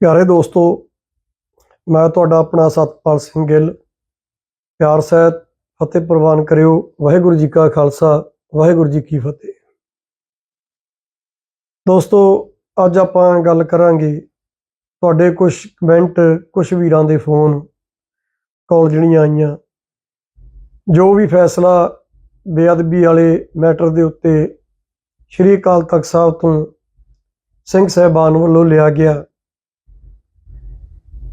ਪਿਆਰੇ ਦੋਸਤੋ, ਮੈਂ ਤੁਹਾਡਾ ਆਪਣਾ ਸਤਪਾਲ ਸਿੰਘ ਗਿੱਲ, ਪਿਆਰ ਸਹਿਤ ਫਤਿਹ ਪ੍ਰਵਾਨ ਕਰਿਓ, ਵਾਹਿਗੁਰੂ ਜੀ ਕਾ ਖਾਲਸਾ, ਵਾਹਿਗੁਰੂ ਜੀ ਕੀ ਫਤਿਹ। ਦੋਸਤੋ, ਅੱਜ ਆਪਾਂ ਗੱਲ ਕਰਾਂਗੇ ਤੁਹਾਡੇ ਕੁਝ ਕਮੈਂਟ ਕੁਝ ਵੀਰਾਂ ਦੇ ਫੋਨ, ਕਾਲ ਜਿਹੜੀਆਂ ਆਈਆਂ। ਜੋ ਵੀ ਫੈਸਲਾ ਬੇਅਦਬੀ ਵਾਲੇ ਮੈਟਰ ਦੇ ਉੱਤੇ ਸ਼੍ਰੀ ਅਕਾਲ ਤਖਤ ਸਾਹਿਬ ਤੋਂ ਸਿੰਘ ਸਾਹਿਬਾਨ ਵੱਲੋਂ ਲਿਆ ਗਿਆ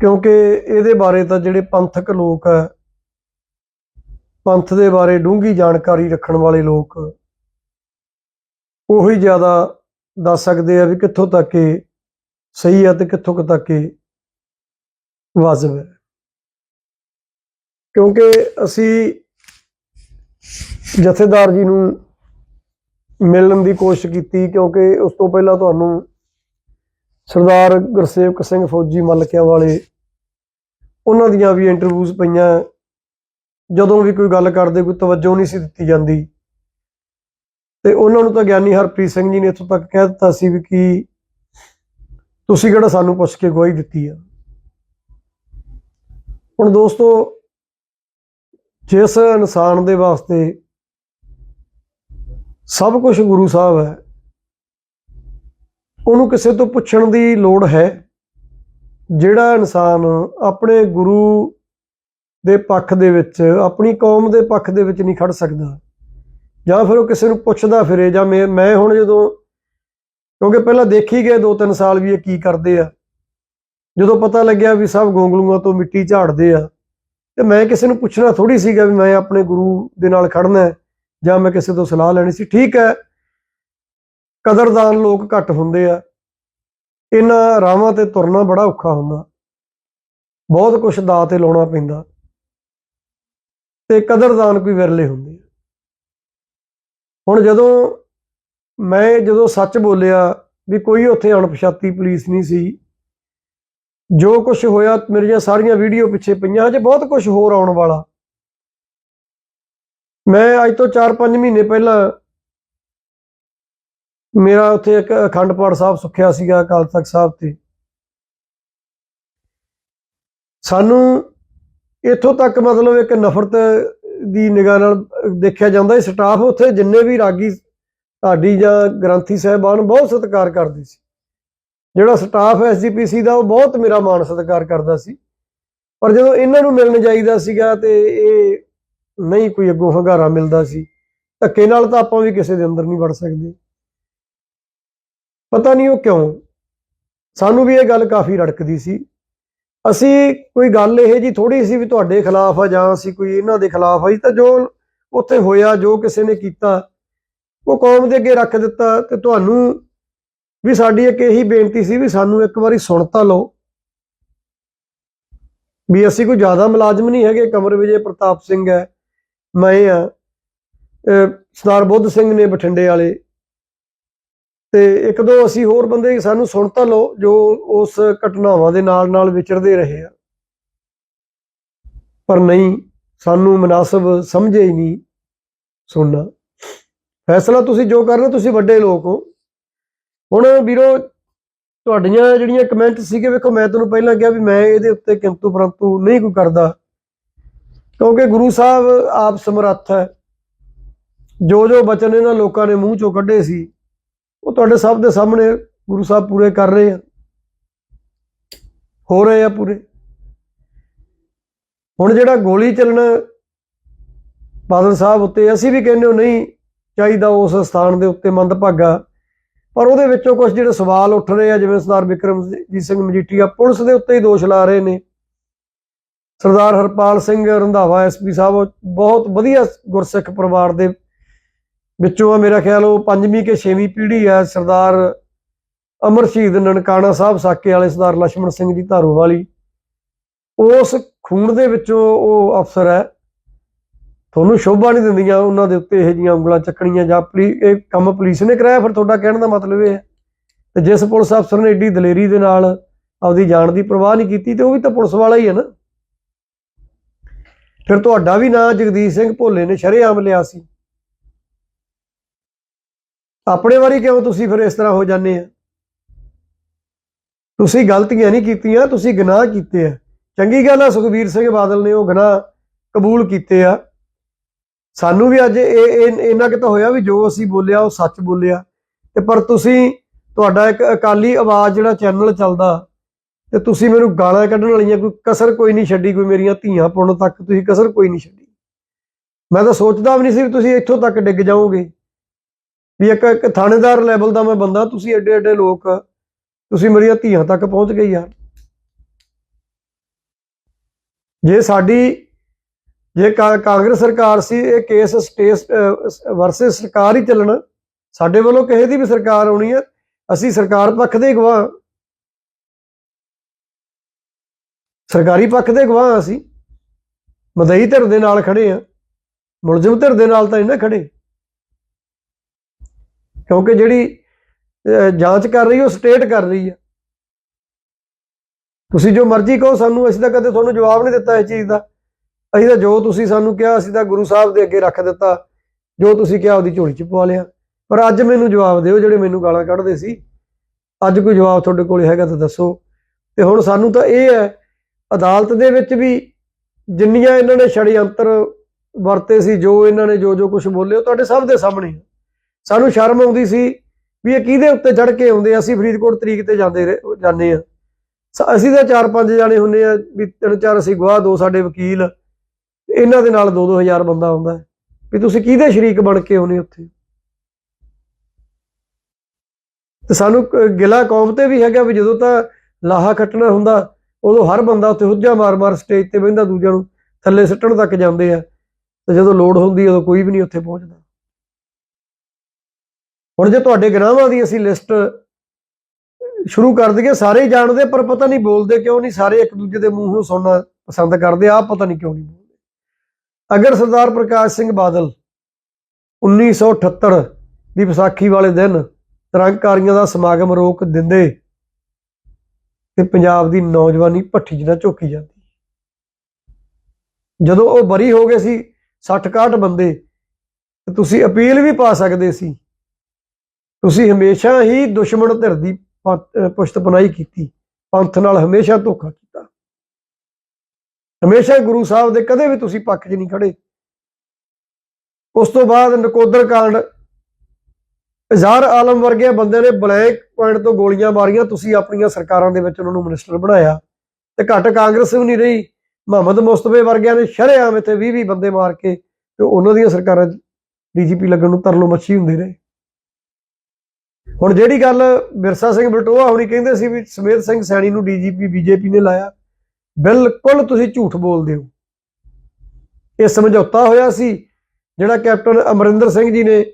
ਕਿਉਂਕਿ ਇਹਦੇ ਬਾਰੇ ਤਾਂ ਜਿਹੜੇ ਪੰਥਕ ਲੋਕ ਹੈ ਪੰਥ ਦੇ ਬਾਰੇ ਡੂੰਘੀ ਜਾਣਕਾਰੀ ਰੱਖਣ ਵਾਲੇ ਲੋਕ ਉਹੀ ਜ਼ਿਆਦਾ ਦੱਸ ਸਕਦੇ ਆ ਵੀ ਕਿੱਥੋਂ ਤੱਕ ਇਹ ਸਹੀ ਹੈ ਤੇ ਕਿੱਥੋਂ ਕੁ ਤੱਕ ਇਹ ਵਾਜਬ ਹੈ। ਕਿਉਂਕਿ ਅਸੀਂ ਜਥੇਦਾਰ ਜੀ ਨੂੰ ਮਿਲਣ ਦੀ ਕੋਸ਼ਿਸ਼ ਕੀਤੀ ਕਿਉਂਕਿ ਉਸ ਤੋਂ ਪਹਿਲਾਂ ਤੁਹਾਨੂੰ ਸਰਦਾਰ ਗੁਰਸੇਵਕ ਸਿੰਘ ਫੌਜੀ ਮਲਕਿਆਂ ਵਾਲੇ ਉਹਨਾਂ ਦੀਆਂ ਵੀ ਇੰਟਰਵਿਊਜ਼ ਪਈਆਂ। ਜਦੋਂ ਵੀ ਕੋਈ ਗੱਲ ਕਰਦੇ, ਕੋਈ ਤਵੱਜੋ ਨਹੀਂ ਸੀ ਦਿੱਤੀ ਜਾਂਦੀ। ਤੇ ਉਹਨਾਂ ਨੂੰ ਤਾਂ ਗਿਆਨੀ ਹਰਪ੍ਰੀਤ ਸਿੰਘ ਜੀ ਨੇ ਇੱਥੋਂ ਤੱਕ ਕਹਿ ਦਿੱਤਾ ਸੀ ਵੀ ਕਿ ਤੁਸੀਂ ਕਿਹੜਾ ਸਾਨੂੰ ਪੁੱਛ ਕੇ ਗਵਾਹੀ ਦਿੱਤੀ ਆ। ਹੁਣ ਦੋਸਤੋ, ਜਿਸ ਇਨਸਾਨ ਦੇ ਵਾਸਤੇ ਸਭ ਕੁਝ ਗੁਰੂ ਸਾਹਿਬ ਹੈ, ਉਹਨੂੰ ਕਿਸੇ ਤੋਂ ਪੁੱਛਣ ਦੀ ਲੋੜ ਹੈ। ਜਿਹੜਾ ਇਨਸਾਨ ਆਪਣੇ ਗੁਰੂ ਦੇ ਪੱਖ ਦੇ ਵਿੱਚ, ਆਪਣੀ ਕੌਮ ਦੇ ਪੱਖ ਦੇ ਵਿੱਚ ਨਹੀਂ ਖੜ ਸਕਦਾ, ਜਾਂ ਫਿਰ ਉਹ ਕਿਸੇ ਨੂੰ ਪੁੱਛਦਾ ਫਿਰੇ, ਜਾਂ ਮੈਂ ਮੈਂ ਹੁਣ ਜਦੋਂ, ਕਿਉਂਕਿ ਪਹਿਲਾਂ ਦੇਖੀ ਗਏ 2-3 ਸਾਲ ਵੀ ਇਹ ਕੀ ਕਰਦੇ ਆ, ਜਦੋਂ ਪਤਾ ਲੱਗਿਆ ਵੀ ਸਭ ਗੋਂਗਲੂਆਂ ਤੋਂ ਮਿੱਟੀ ਝਾੜਦੇ ਆ, ਤੇ ਮੈਂ ਕਿਸੇ ਨੂੰ ਪੁੱਛਣਾ ਥੋੜੀ ਸੀਗਾ ਵੀ ਮੈਂ ਆਪਣੇ ਗੁਰੂ ਦੇ ਨਾਲ ਖੜਨਾ ਜਾਂ ਮੈਂ ਕਿਸੇ ਤੋਂ ਸਲਾਹ ਲੈਣੀ ਸੀ, ਠੀਕ ਹੈ, ਕਦਰਦਾਨ ਲੋਕ ਘੱਟ ਹੁੰਦੇ ਆ ਇਹਨਾਂ ਰਾਵਾਂ ਤੇ ਤੁਰਨਾ ਬੜਾ ਔਖਾ ਹੁੰਦਾ। ਬਹੁਤ ਕੁਝ ਦਾ ਤੇ ਲਾਉਣਾ ਪੈਂਦਾ। ਤੇ ਕਦਰਦਾਨ ਕੋਈ ਵਿਰਲੇ ਹੁੰਦੇ ਹੁਣ ਜਦੋਂ ਮੈਂ ਜਦੋਂ ਸੱਚ ਬੋਲਿਆ ਵੀ ਕੋਈ ਉੱਥੇ ਅਣਪਛਾਤੀ ਪੁਲਿਸ ਨਹੀਂ ਸੀ, ਜੋ ਕੁਝ ਹੋਇਆ ਮੇਰੀਆਂ ਸਾਰੀਆਂ ਵੀਡੀਓ ਪਿੱਛੇ ਪਈਆਂ ਅਜੇ ਬਹੁਤ ਕੁਝ ਹੋਰ ਆਉਣ ਵਾਲਾ। ਮੈਂ ਅੱਜ ਤੋਂ 4-5 ਮਹੀਨੇ ਪਹਿਲਾਂ ਮੇਰਾ ਉੱਥੇ ਇੱਕ ਅਖੰਡ ਪਾਠ ਸਾਹਿਬ ਸੁੱਖਿਆ ਸੀਗਾ ਅਕਾਲ ਤਖਤ ਸਾਹਿਬ ਤੇ। ਸਾਨੂੰ ਇੱਥੋਂ ਤੱਕ ਮਤਲਬ ਇੱਕ ਨਫ਼ਰਤ ਦੀ ਨਿਗਾਹ ਨਾਲ ਦੇਖਿਆ ਜਾਂਦਾ ਹੈ ਸਟਾਫ ਉੱਥੇ ਜਿੰਨੇ ਵੀ ਰਾਗੀ ਢਾਡੀ ਜਾਂ ਗ੍ਰੰਥੀ ਸਾਹਿਬਾਨ ਬਹੁਤ ਸਤਿਕਾਰ ਕਰਦੇ ਸੀ। ਜਿਹੜਾ ਸਟਾਫ ਐਸਜੀਪੀਸੀ ਦਾ ਉਹ ਬਹੁਤ ਮੇਰਾ ਮਾਣ ਸਤਿਕਾਰ ਕਰਦਾ ਸੀ। ਪਰ ਜਦੋਂ ਇਹਨਾਂ ਨੂੰ ਮਿਲਣ ਜਾਈਦਾ ਸੀਗਾ ਤੇ ਇਹ ਨਹੀਂ ਕੋਈ ਅੱਗੋਂ ਹੰਗਾਰਾ ਮਿਲਦਾ ਸੀ, ਧੱਕੇ ਨਾਲ ਤਾਂ ਆਪਾਂ ਵੀ ਕਿਸੇ ਦੇ ਅੰਦਰ ਨਹੀਂ ਵੜ ਸਕਦੇ। ਪਤਾ ਨਹੀਂ ਉਹ ਕਿਉਂ। ਸਾਨੂੰ ਵੀ ਇਹ ਗੱਲ ਕਾਫੀ ਰੜਕਦੀ ਸੀ। ਅਸੀਂ ਕੋਈ ਗੱਲ ਇਹ ਜੀ ਥੋੜੀ ਸੀ ਵੀ ਤੁਹਾਡੇ ਖਿਲਾਫ ਆ ਜਾਂ ਅਸੀਂ ਕੋਈ ਇਹਨਾਂ ਦੇ ਖਿਲਾਫ ਆ ਜੀ ਤਾਂ ਜੋ ਉੱਥੇ ਹੋਇਆ, ਜੋ ਕਿਸੇ ਨੇ ਕੀਤਾ, ਉਹ ਕੌਮ ਦੇ ਅੱਗੇ ਰੱਖ ਦਿੱਤਾ ਤੇ ਤੁਹਾਨੂੰ ਵੀ ਸਾਡੀ ਇੱਕ ਇਹੀ ਬੇਨਤੀ ਸੀ ਵੀ ਸਾਨੂੰ ਇੱਕ ਵਾਰੀ ਸੁਣ ਤਾਂ ਲਓ। ਵੀ ਅਸੀਂ ਕੋਈ ਜ਼ਿਆਦਾ ਮੁਲਾਜ਼ਮ ਨਹੀਂ ਹੈਗੇ, ਕਮਰ ਵਿਜੇ ਪ੍ਰਤਾਪ ਸਿੰਘ ਹੈ, ਮੈਂ ਆ ਸਰਦਾਰ ਬੁੱਧ ਸਿੰਘ ਨੇ ਬਠਿੰਡੇ ਵਾਲੇ ਤੇ ਇੱਕ ਦੋ ਅਸੀਂ ਹੋਰ ਬੰਦੇ ਸਾਨੂੰ ਸੁਣ ਤਾਂ ਲਓ, ਜੋ ਉਸ ਘਟਨਾਵਾਂ ਦੇ ਨਾਲ ਨਾਲ ਵਿਚਰਦੇ ਰਹੇ ਆ। ਪਰ ਨਹੀਂ, ਸਾਨੂੰ ਮناسب ਸਮਝੇ ਹੀ ਨਹੀਂ ਸੁਣਨਾ। ਫੈਸਲਾ ਤੁਸੀਂ ਜੋ ਕਰ ਰਹੇ ਤੁਸੀਂ ਵੱਡੇ ਲੋਕ ਹੋ। ਹੁਣ ਵੀਰੋ, ਤੁਹਾਡੀਆਂ ਜਿਹੜੀਆਂ ਕਮੈਂਟ ਸੀਗੇ, ਵੇਖੋ, ਮੈਂ ਤੁਹਾਨੂੰ ਪਹਿਲਾਂ ਕਿਹਾ ਵੀ ਮੈਂ ਇਹਦੇ ਉੱਤੇ ਕਿੰਤੂ ਪਰੰਤੂ ਨਹੀਂ ਕੋਈ ਕਰਦਾ। ਕਿਉਂਕਿ ਗੁਰੂ ਸਾਹਿਬ ਆਪ ਸਮਰੱਥ ਹੈ। ਜੋ ਜੋ ਬਚਨ ਇਹਨਾਂ ਲੋਕਾਂ ਨੇ ਮੂੰਹ ਚੋਂ ਕੱਢੇ ਸੀ ਉਹ ਤੁਹਾਡੇ ਸਭ ਦੇ ਸਾਹਮਣੇ ਗੁਰੂ ਸਾਹਿਬ ਪੂਰੇ ਕਰ ਰਹੇ ਆ। ਹੋ ਰਹੇ ਆ ਪੂਰੇ। ਹੁਣ ਜਿਹੜਾ ਗੋਲੀ ਚੱਲਣਾ ਬਾਦਲ ਸਾਹਿਬ ਉੱਤੇ ਅਸੀਂ ਵੀ ਕਹਿੰਦੇ ਹੋ, ਨਹੀਂ ਚਾਹੀਦਾ ਉਸ ਸਥਾਨ ਦੇ ਉੱਤੇ ਮੰਦਭਾਗਾ। ਪਰ ਉਹਦੇ ਵਿੱਚੋਂ ਕੁਝ ਜਿਹੜੇ ਸਵਾਲ ਉੱਠ ਰਹੇ ਆ, ਜਿਵੇਂ ਸਰਦਾਰ ਵਿਕਰਮਜੀਤ ਸਿੰਘ ਮਜੀਠੀਆ ਪੁਲਿਸ ਦੇ ਉੱਤੇ ਹੀ ਦੋਸ਼ ਲਾ ਰਹੇ ਨੇ। ਸਰਦਾਰ ਹਰਪਾਲ ਸਿੰਘ ਰੰਧਾਵਾ ਐਸਪੀ ਸਾਹਿਬ, ਬਹੁਤ ਵਧੀਆ ਗੁਰਸਿੱਖ ਪਰਿਵਾਰ ਦੇ ਵਿੱਚੋਂ ਆ ਮੇਰਾ ਖਿਆਲ ਉਹ ਪੰਜਵੀਂ ਕੇ ਛੇਵੀਂ ਪੀੜ੍ਹੀ ਆ ਸਰਦਾਰ ਅਮਰ ਸ਼ਹੀਦ ਨਨਕਾਣਾ ਸਾਹਿਬ ਸਾਕੇ ਵਾਲੇ ਸਰਦਾਰ ਲక్ష్మణ ਸਿੰਘ ਜੀ ਧਾਰੂ ਵਾਲੀ ਉਸ ਖੂਨ ਦੇ ਵਿੱਚੋਂ ਉਹ ਅਫਸਰ ਹੈ। ਤੁਹਾਨੂੰ ਸ਼ੋਭਾ ਨਹੀਂ ਦਿੰਦੀਆਂ ਉਹਨਾਂ ਦੇ ਉੱਤੇ ਇਹ ਜੀਆਂ ਉਂਗਲਾਂ ਚੱਕਣੀਆਂ ਜਾਂ ਇਹ ਕੰਮ ਪੁਲਿਸ ਨੇ ਕਰਾਇਆ, ਫਿਰ ਤੁਹਾਡਾ ਕਹਿਣ ਦਾ ਮਤਲਬ ਇਹ ਹੈ। ਤੇ ਜਿਸ ਪੁਲਿਸ ਅਫਸਰ ਨੇ ਏਡੀ ਦਲੇਰੀ ਦੇ ਨਾਲ ਆਪਦੀ ਜਾਨ ਦੀ ਪਰਵਾਹ ਨਹੀਂ ਕੀਤੀ ਤੇ ਉਹ ਵੀ ਤਾਂ ਪੁਲਿਸ ਵਾਲਾ ਹੀ ਹੈ ਨਾ। ਫਿਰ ਤੁਹਾਡਾ ਵੀ ਨਾਂ ਜਗਦੀਸ਼ ਸਿੰਘ ਭੋਲੇ ਨੇ ਸ਼ਰੇਆਮ ਲਿਆ ਸੀ। ਆਪਣੇ ਵਾਰੀ ਕਿਉਂ ਤੁਸੀਂ ਫਿਰ ਇਸ ਤਰ੍ਹਾਂ ਹੋ ਜਾਂਦੇ ਆ? ਤੁਸੀਂ ਗਲਤੀਆਂ ਨਹੀਂ ਕੀਤੀਆਂ, ਤੁਸੀਂ ਗੁਨਾਹ ਕੀਤੇ ਆ। ਚੰਗੀ ਗੱਲ ਆ, ਸੁਖਬੀਰ ਸਿੰਘ ਬਾਦਲ ਨੇ ਉਹ ਗੁਨਾਹ ਕਬੂਲ ਕੀਤੇ ਆ। ਸਾਨੂੰ ਵੀ ਅੱਜ ਇਹ ਇਹ- ਇੰਨਾ ਕਿ ਤਾਂ ਹੋਇਆ ਵੀ ਜੋ ਅਸੀਂ ਬੋਲਿਆ, ਉਹ ਸੱਚ ਬੋਲਿਆ। ਤੇ ਪਰ ਤੁਸੀਂ, ਤੁਹਾਡਾ ਇੱਕ ਅਕਾਲੀ ਆਵਾਜ਼ ਜਿਹੜਾ ਚੈਨਲ ਚੱਲਦਾ, ਤੇ ਤੁਸੀਂ ਮੈਨੂੰ ਗਾਲਾਂ ਕੱਢਣ ਵਾਲੀਆਂ ਕੋਈ ਕਸਰ ਕੋਈ ਨਹੀਂ ਛੱਡੀ, ਕੋਈ ਮੇਰੀਆਂ ਧੀਆਂ ਪੁੰਨ ਤੱਕ ਤੁਸੀਂ ਕਸਰ ਕੋਈ ਨਹੀਂ ਛੱਡੀ। ਮੈਂ ਤਾਂ ਸੋਚਦਾ ਵੀ ਨਹੀਂ ਸੀ ਵੀ ਤੁਸੀਂ ਇੱਥੋਂ ਤੱਕ ਡਿੱਗ ਜਾਓਗੇ। ਵੀ ਇੱਕ ਇੱਕ ਥਾਣੇਦਾਰ ਲੈਵਲ ਦਾ ਮੈਂ ਬੰਦਾ, ਤੁਸੀਂ ਐਡੇ ਐਡੇ ਲੋਕ, ਤੁਸੀਂ ਮੇਰੀਆਂ ਧੀਆਂ ਤੱਕ ਪਹੁੰਚ ਗਏ ਯਾਰ ਜੇ ਸਾਡੀ ਜੇ ਕਾ- ਕਾਂਗਰਸ ਸਰਕਾਰ ਸੀ, ਇਹ ਕੇਸ ਸਟੇਸ ਵਰਸਸ ਸਰਕਾਰ ਹੀ ਚੱਲਣਾ, ਸਾਡੇ ਵੱਲੋਂ ਕਿਸੇ ਦੀ ਵੀ ਸਰਕਾਰ ਆਉਣੀ ਹੈ ਅਸੀਂ ਸਰਕਾਰ ਪੱਖ ਦੇ ਗਵਾਹ ਹਾਂ। ਸਰਕਾਰੀ ਪੱਖ ਦੇ ਗਵਾਹ ਹਾਂ ਅਸੀਂ। ਮਦਈ ਧਿਰ ਦੇ ਨਾਲ ਖੜੇ ਆ। ਮੁਲਜ਼ਮ ਧਿਰ ਦੇ ਨਾਲ ਤਾਂ ਨਹੀਂ ਨਾ ਖੜੇ। ਕਿਉਂਕਿ ਜਿਹੜੀ ਜਾਂਚ ਕਰ ਰਹੀ ਉਹ ਸਟੇਟ ਕਰ ਰਹੀ ਹੈ। ਤੁਸੀਂ ਜੋ ਮਰਜ਼ੀ ਕਹੋ, ਸਾਨੂੰ ਅਸੀਂ ਤਾਂ ਕਦੇ ਤੁਹਾਨੂੰ ਜਵਾਬ ਨਹੀਂ ਦਿੱਤਾ ਇਸ ਚੀਜ਼ ਦਾ। ਅਸੀਂ ਤਾਂ ਜੋ ਤੁਸੀਂ ਸਾਨੂੰ ਕਿਹਾ, ਅਸੀਂ ਤਾਂ ਗੁਰੂ ਸਾਹਿਬ ਦੇ ਅੱਗੇ ਰੱਖ ਦਿੱਤਾ। ਜੋ ਤੁਸੀਂ ਕਿਹਾ, ਉਹਦੀ ਝੋਲੀ 'ਚ ਪਵਾ ਲਿਆ। ਪਰ ਅੱਜ ਮੈਨੂੰ ਜਵਾਬ ਦਿਓ, ਜਿਹੜੇ ਮੈਨੂੰ ਗਾਲਾਂ ਕੱਢਦੇ ਸੀ। ਅੱਜ ਕੋਈ ਜਵਾਬ ਤੁਹਾਡੇ ਕੋਲ ਹੈਗਾ ਤਾਂ ਦੱਸੋ। ਤੇ ਹੁਣ ਸਾਨੂੰ ਤਾਂ ਇਹ ਹੈ, ਅਦਾਲਤ ਦੇ ਵਿੱਚ ਵੀ ਜਿੰਨੀਆਂ ਇਹਨਾਂ ਨੇ ਛੜਯੰਤਰ ਵਰਤੇ ਸੀ, ਜੋ ਇਹਨਾਂ ਨੇ ਜੋ ਜੋ ਕੁਝ ਬੋਲੇ, ਉਹ ਤੁਹਾਡੇ ਸਭ ਦੇ ਸਾਹਮਣੇ ਹੈ। ਸਾਨੂੰ ਸ਼ਰਮ ਆਉਂਦੀ ਸੀ ਵੀ ਇਹ ਕਿਹਦੇ ਉੱਤੇ ਚੜ ਕੇ ਆਉਂਦੇ ਅਸੀਂ ਫਰੀਦਕੋਟ ਤਰੀਕ ਤੇ ਜਾਂਦੇ ਰਹੇ- ਜਾਂਦੇ ਆ ਅਸੀਂ ਤਾਂ ਚਾਰ ਪੰਜ ਜਾਣੇ ਹੁੰਨੇ ਆ ਵੀ ਤਿੰਨ ਚਾਰ ਅਸੀਂ ਗਵਾਹ ਦੋ ਸਾਡੇ ਵਕੀਲ। ਇਹਨਾਂ ਦੇ ਨਾਲ 2-2000 ਬੰਦਾ ਆਉਂਦਾ ਵੀ ਤੁਸੀਂ ਕਿਹਦੇ ਸ਼ਰੀਕ ਬਣ ਕੇ ਆਉਨੇ ਉੱਥੇ? ਤੇ ਸਾਨੂੰ ਗਿਲਾ ਕੌਮ ਤੇ ਵੀ ਹੈਗਾ ਵੀ ਜਦੋਂ ਤਾਂ ਲਾਹਾ ਖੱਟਣਾ ਹੁੰਦਾ, ਉਦੋਂ ਹਰ ਬੰਦਾ ਉੱਥੇ ਹੁੱਜਾ ਮਾਰ-ਮਾਰ ਸਟੇਜ ਤੇ ਬਹਿੰਦਾ, ਦੂਜਿਆਂ ਨੂੰ ਥੱਲੇ ਸਿੱਟਣ ਤੱਕ ਜਾਂਦੇ ਆ। ਤੇ ਜਦੋਂ ਲੋੜ ਹੁੰਦੀ ਉਦੋਂ ਕੋਈ ਵੀ ਨਹੀਂ ਉੱਥੇ ਪਹੁੰਚਦਾ। ਹੁਣ ਜੇ ਤੁਹਾਡੇ ਗੁਨਾਹਾਂ ਦੀ ਅਸੀਂ ਲਿਸਟ ਸ਼ੁਰੂ ਕਰ ਦਈਏ, ਸਾਰੇ ਜਾਣਦੇ, ਪਰ ਪਤਾ ਨਹੀਂ ਬੋਲਦੇ ਕਿਉਂ ਨਹੀਂ, ਸਾਰੇ ਇੱਕ ਦੂਜੇ ਦੇ ਮੂੰਹੋਂ ਸੁਣਨਾ ਪਸੰਦ ਕਰਦੇ ਆ ਪਤਾ ਨਹੀਂ ਕਿਉਂ ਨਹੀਂ ਬੋਲਦੇ। ਅਗਰ ਸਰਦਾਰ ਪ੍ਰਕਾਸ਼ ਸਿੰਘ ਬਾਦਲ 1978 ਦੀ ਵਿਸਾਖੀ ਵਾਲੇ ਦਿਨ ਨਿਰੰਕਾਰੀਆਂ ਦਾ ਸਮਾਗਮ ਰੋਕ ਦਿੰਦੇ ਤੇ ਪੰਜਾਬ ਦੀ ਨੌਜਵਾਨੀ ਭੱਠੀ ਜਿਹਨਾਂ ਝੋਕੀ ਜਾਂਦੀ। ਜਦੋਂ ਉਹ ਬਰੀ ਹੋ ਗਏ ਸੀ 60 61 ਬੰਦੇ, ਤੇ ਤੁਸੀਂ ਅਪੀਲ ਵੀ ਪਾ ਸਕਦੇ ਸੀ ਤੁਸੀਂ ਹਮੇਸ਼ਾ ਹੀ ਦੁਸ਼ਮਣ ਧਿਰ ਦੀ ਪ- ਅਹ ਪੁਸ਼ਤਪਨਾਹੀ ਕੀਤੀ, ਪੰਥ ਨਾਲ ਹਮੇਸ਼ਾ ਧੋਖਾ ਕੀਤਾ। ਹਮੇਸ਼ਾ ਗੁਰੂ ਸਾਹਿਬ ਦੇ ਕਦੇ ਵੀ ਤੁਸੀਂ ਪੱਖ 'ਚ ਨਹੀਂ ਖੜੇ। ਉਸ ਤੋਂ ਬਾਅਦ ਨਕੋਦਰ ਕਾਂਡ, ਹਜ਼ਾਰ ਆਲਮ ਵਰਗੇ ਬੰਦੇ ਨੇ ਬਲੈਕ ਪੁਆਇੰਟ ਤੋਂ ਗੋਲੀਆਂ ਮਾਰੀਆਂ, ਤੁਸੀਂ ਆਪਣੀਆਂ ਸਰਕਾਰਾਂ ਦੇ ਵਿੱਚ ਉਹਨਾਂ ਨੂੰ ਮਿਨਿਸਟਰ ਬਣਾਇਆ। ਤੇ ਘੱਟ ਕਾਂਗਰਸ ਵੀ ਨਹੀਂ ਰਹੀ। ਮੁਹੰਮਦ ਮੁਸਤਫੇ ਵਰਗਿਆਂ ਨੇ ਸ਼ਰੇਆਮ ਇੱਥੇ 20 20 ਬੰਦੇ ਮਾਰ ਕੇ ਤੇ ਉਹਨਾਂ ਦੀਆਂ ਸਰਕਾਰਾਂ ਡੀਜੀਪੀ ਲੱਗਣ ਨੂੰ ਤਰਲੋ ਮੱਛੀ ਹੁੰਦੇ ਰਹੇ। ਹੁਣ ਜਿਹੜੀ ਗੱਲ ਬਿਰਸਾ ਸਿੰਘ ਬਲਟੋਆ ਹੁਣੀ ਕਹਿੰਦੇ ਸੀ ਵੀ ਸਮੇਤ ਸਿੰਘ ਸੈਣੀ ਨੂੰ ਡੀਜੀਪੀ, ਬੀਜੇਪੀ ਨੇ ਲਾਇਆ, ਬਿਲਕੁਲ ਤੁਸੀਂ ਝੂਠ ਬੋਲਦੇ ਹੋ। ਇਹ ਸਮਝੌਤਾ ਹੋਇਆ ਸੀ, ਜਿਹੜਾ ਕੈਪਟਨ ਅਮਰਿੰਦਰ ਸਿੰਘ ਜੀ ਨੇ,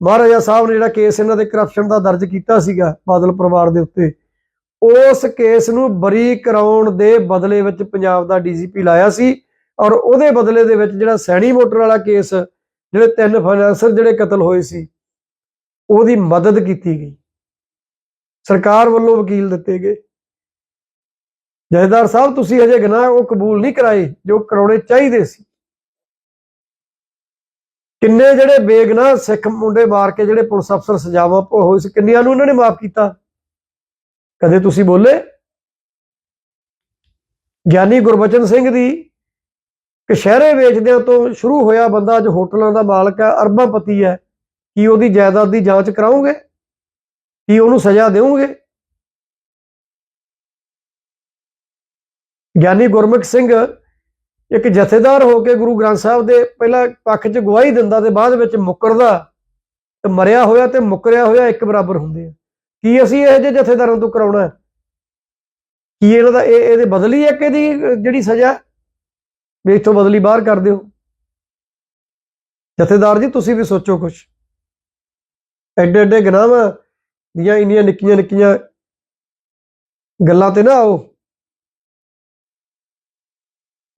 ਮਹਾਰਾਜਾ ਸਾਹਿਬ ਨੇ ਜਿਹੜਾ ਕੇਸ ਇਹਨਾਂ ਦੇ ਕਰਪਸ਼ਨ ਦਾ ਦਰਜ ਕੀਤਾ ਸੀਗਾ ਬਾਦਲ ਪਰਿਵਾਰ ਦੇ ਉੱਤੇ, ਉਸ ਕੇਸ ਨੂੰ ਬਰੀ ਕਰਾਉਣ ਦੇ ਬਦਲੇ ਵਿੱਚ ਪੰਜਾਬ ਦਾ ਡੀਜੀਪੀ ਲਾਇਆ ਸੀ, ਔਰ ਉਹਦੇ ਬਦਲੇ ਦੇ ਵਿੱਚ ਜਿਹੜਾ ਸੈਣੀ ਮੋਟਰ ਵਾਲਾ ਕੇਸ, ਜਿਹੜੇ ਤਿੰਨ ਫਾਈਨਾਂਸਰ ਜਿਹੜੇ ਕਤਲ ਹੋਏ ਸੀ ਉਹਦੀ ਮਦਦ ਕੀਤੀ ਗਈ। ਸਰਕਾਰ ਵੱਲੋਂ ਵਕੀਲ ਦਿੱਤੇ ਗਏ। ਜਥੇਦਾਰ ਸਾਹਿਬ, ਤੁਸੀਂ ਅਜੇ ਗੁਨਾਹ ਉਹ ਕਬੂਲ ਨਹੀਂ ਕਰਾਏ ਜੋ ਕਰਾਉਣੇ ਚਾਹੀਦੇ ਸੀ। ਕਿੰਨੇ ਜਿਹੜੇ ਬੇਗਨਾਹ ਸਿੱਖ ਮੁੰਡੇ ਮਾਰ ਕੇ ਜਿਹੜੇ ਪੁਲਿਸ ਅਫਸਰ ਸਜ਼ਾਵਾਂ ਹੋਏ ਸੀ ਕਿੰਨਿਆਂ ਨੂੰ ਇਹਨਾਂ ਨੇ ਮਾਫ ਕੀਤਾ? ਕਦੇ ਤੁਸੀਂ ਬੋਲੇ? ਗਿਆਨੀ ਗੁਰਬਚਨ ਸਿੰਘ ਦੀ ਕਸ਼ਹਿਰੇ ਵੇਚਦਿਆਂ ਤੋਂ ਸ਼ੁਰੂ ਹੋਇਆ ਬੰਦਾ, ਅੱਜ ਹੋਟਲਾਂ ਦਾ ਮਾਲਕ ਹੈ ਅਰਬਾਂਪਤੀ ਹੈ। ਕੀ ਉਹਦੀ ਜਾਇਦਾਦ ਦੀ ਜਾਂਚ ਕਰਾਓਗੇ ਕੀ ਉਹਨੂੰ ਸਜ਼ਾ ਦਿਓਗੇ ਗਿਆਨੀ ਗੁਰਮੁਖ ਸਿੰਘ ਇੱਕ ਜਥੇਦਾਰ ਹੋ ਕੇ ਗੁਰੂ ਗ੍ਰੰਥ ਸਾਹਿਬ ਦੇ ਪਹਿਲਾਂ ਪੱਖ 'ਚ ਗਵਾਹੀ ਦਿੰਦਾ ਤੇ ਬਾਅਦ ਵਿੱਚ ਮੁੱਕਰਦਾ ਤੇ ਮਰਿਆ ਹੋਇਆ ਤੇ ਮੁੱਕਰਿਆ ਹੋਇਆ ਇੱਕ ਬਰਾਬਰ ਹੁੰਦੇ ਆ। ਕੀ ਅਸੀਂ ਇਹ ਜਿਹੇ ਜਥੇਦਾਰਾਂ ਤੋਂ ਕਰਾਉਣਾ? ਕੀ ਇਹਨਾਂ ਦਾ ਇਹ ਇਹਦੇ ਬਦਲੀ ਹੈ ਕਿ ਇਹਦੀ ਜਿਹੜੀ ਸਜ਼ਾ? ਵੀ ਇੱਥੋਂ ਬਦਲੀ ਬਾਹਰ ਕਰ ਦਿਓ। ਜਥੇਦਾਰ ਜੀ, ਤੁਸੀਂ ਵੀ ਸੋਚੋ ਕੁਝ ਐਡੇ ਐਡੇ ਗੁਨਾਹਾਂ ਦੀਆਂ ਇੰਨੀਆਂ ਨਿੱਕੀਆਂ ਨਿੱਕੀਆਂ ਗੱਲਾਂ ਤੇ ਨਾ ਆਓ।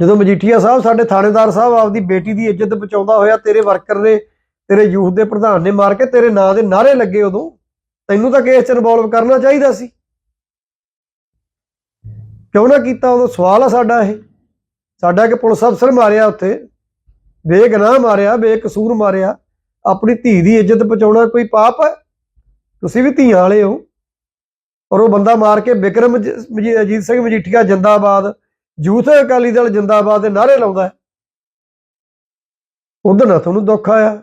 ਜਦੋਂ ਮਜੀਠੀਆ ਸਾਹਿਬ ਸਾਡੇ ਥਾਣੇਦਾਰ ਸਾਹਿਬ ਆਪਦੀ ਬੇਟੀ ਦੀ ਇੱਜ਼ਤ ਬਚਾਉਂਦਾ ਹੋਇਆ, ਤੇਰੇ ਵਰਕਰ ਨੇ, ਤੇਰੇ ਯੂਥ ਦੇ ਪ੍ਰਧਾਨ ਨੇ ਮਾਰ ਕੇ ਤੇਰੇ ਨਾਂ ਦੇ ਨਾਰੇ ਲੱਗੇ ਉਦੋਂ, ਤੈਨੂੰ ਤਾਂ ਕੇਸ ਚ ਇਨਵੋਲਵ ਕਰਨਾ ਚਾਹੀਦਾ ਸੀ। ਕਿਉਂ ਨਾ ਕੀਤਾ ਉਦੋਂ? ਸਵਾਲ ਆ ਸਾਡਾ ਇਹ। ਸਾਡਾ ਇੱਕ ਪੁਲਿਸ ਅਫਸਰ ਮਾਰਿਆ ਉੱਥੇ, ਬੇਗਨਾਹ ਮਾਰਿਆ, ਬੇਕਸੂਰ ਮਾਰਿਆ। ਆਪਣੀ ਧੀ ਦੀ ਇੱਜ਼ਤ ਬਚਾਉਣਾ ਕੋਈ ਪਾਪ ਹੈ? ਤੁਸੀਂ ਵੀ ਧੀਆਂ ਵਾਲੇ ਹੋ। ਔਰ ਉਹ ਬੰਦਾ ਮਾਰ ਕੇ ਵਿਕਰਮ ਅਜੀਤ ਸਿੰਘ ਮਜੀਠੀਆ ਜਿੰਦਾਬਾਦ ਯੂਥ ਅਕਾਲੀ ਦਲ ਜਿੰਦਾਬਾਦ ਦੇ ਨਾਰੇ ਲਾਉਂਦਾ ਹੈ। ਉਧਰ ਨਾ ਤੁਹਾਨੂੰ ਦੁੱਖ ਆਇਆ।